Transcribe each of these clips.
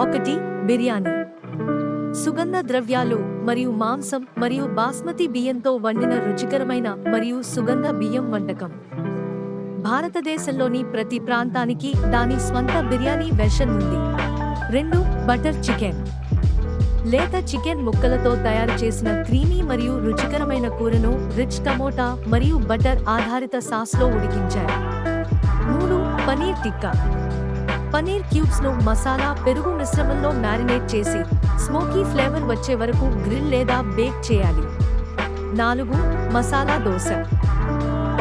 ఒకటి బిర్యానీ. సుగంధ ద్రవ్యాలు మరియు మాంసం మరియు బాస్మతి బియ్యంతో వండిన రుచికరమైన మరియు సుగంధ బియ్యం వంటకం. భారతదేశంలోని ప్రతి ప్రాంతానికి దాని స్వంత బిర్యానీ వెర్షన్ ఉంది. రెండు బటర్ చికెన్. లేత చికెన్ ముక్కలతో తయారు చేసిన క్రీమీ మరియు రుచికరమైన కూరను రిచ్ టమోటా మరియు బటర్ ఆధారిత సాస్లో ఉడికించారు. మూడు పనీర్ టిక్కా. పనీర్ క్యూబ్స్ను మసాలా పెరుగు మిశ్రమంలో మ్యారినేట్ చేసి స్మోకీ ఫ్లేవర్ వచ్చే వరకు గ్రిల్ లేదా బేక్ చేయాలి. నాలుగు మసాలా దోశ.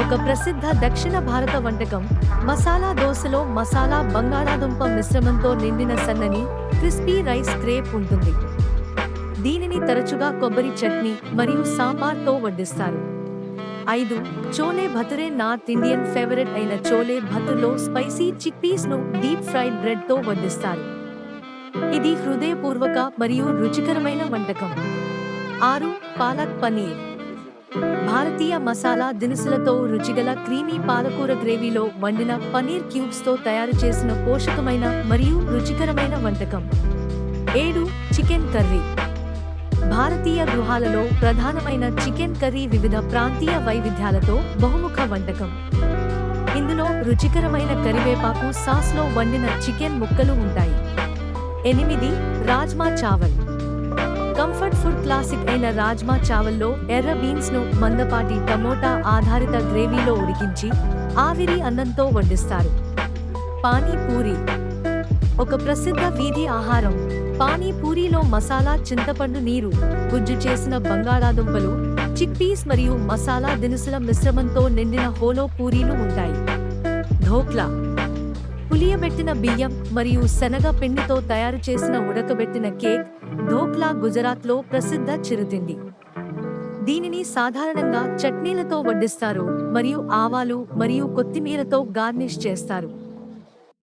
ఒక ప్రసిద్ధ దక్షిణ భారత వంటకం మసాలా దోశలో మసాలా బంగాళాదుంప మిశ్రమంతో నిండిన సన్నని క్రిస్పీ రైస్ క్రేప్ ఉంటుంది. దీనిని తరచుగా కొబ్బరి చట్నీ మరియు సాంబార్తో వడ్డిస్తారు. ఐదు chole bhature north Indian favourite అయిన చోలే భతులో స్పైసీ చిక్పీస్ను డీప్ ఫ్రైడ్ బ్రెడ్తో వడ్డిస్తారు. ఇది హృదయపూర్వక మరియు రుచికరమైన వంటకం. ఆరు పాలక్ పనీర్. భారతీయ మసాలా దినుసులతో రుచిగల క్రీమీ పాలకూర గ్రేవీలో వండిన పనీర్ క్యూబ్స్తో తయారు చేసిన పోషకమైన మరియు రుచికరమైన వంటకం. ఏడు చికెన్ కర్రీ. భారతీయ గృహాలలో ప్రధానమైన చికెన్ కర్రీ వివిధ ప్రాంతీయ వైవిధ్యాలతో బహుముఖ వంటకం. ఇందులో రుచికరమైన కరివేపాకు సాస్లో వండిన చికెన్ ముక్కలు ఉంటాయి. ఎనిమిది rajma chawal. Comfort food classic అయిన రాజ్మా చావల్లో ఎర్ర బీన్స్ను మందపాటి టమోటా ఆధారిత గ్రేవీలో ఉడికించి ఆవిరి అన్నంతో వడ్డిస్తారు పానీపూరి. ఒక ప్రసిద్ధ వీధి ఆహారం. పానీపూరిలో మసాలా చింతపండు నీరు గుజ్జు చేసిన బంగాళాదుంపలు చిక్పీస్ మరియు మసాలా దినుసుల మిశ్రమంతో నిండిన హోలో పూరీలు ఉంటాయి. ధోక్లా. పులియబెట్టిన బియ్యం మరియు శనగ పిండితో తయారు చేసిన ఉడకబెట్టిన కేక్ ధోక్లా గుజరాత్లో ప్రసిద్ధ చిరుతిండి. దీనిని సాధారణంగా చట్నీలతో వడ్డిస్తారు మరియు ఆవాలు మరియు కొత్తిమీరతో గార్నిష్ చేస్తారు.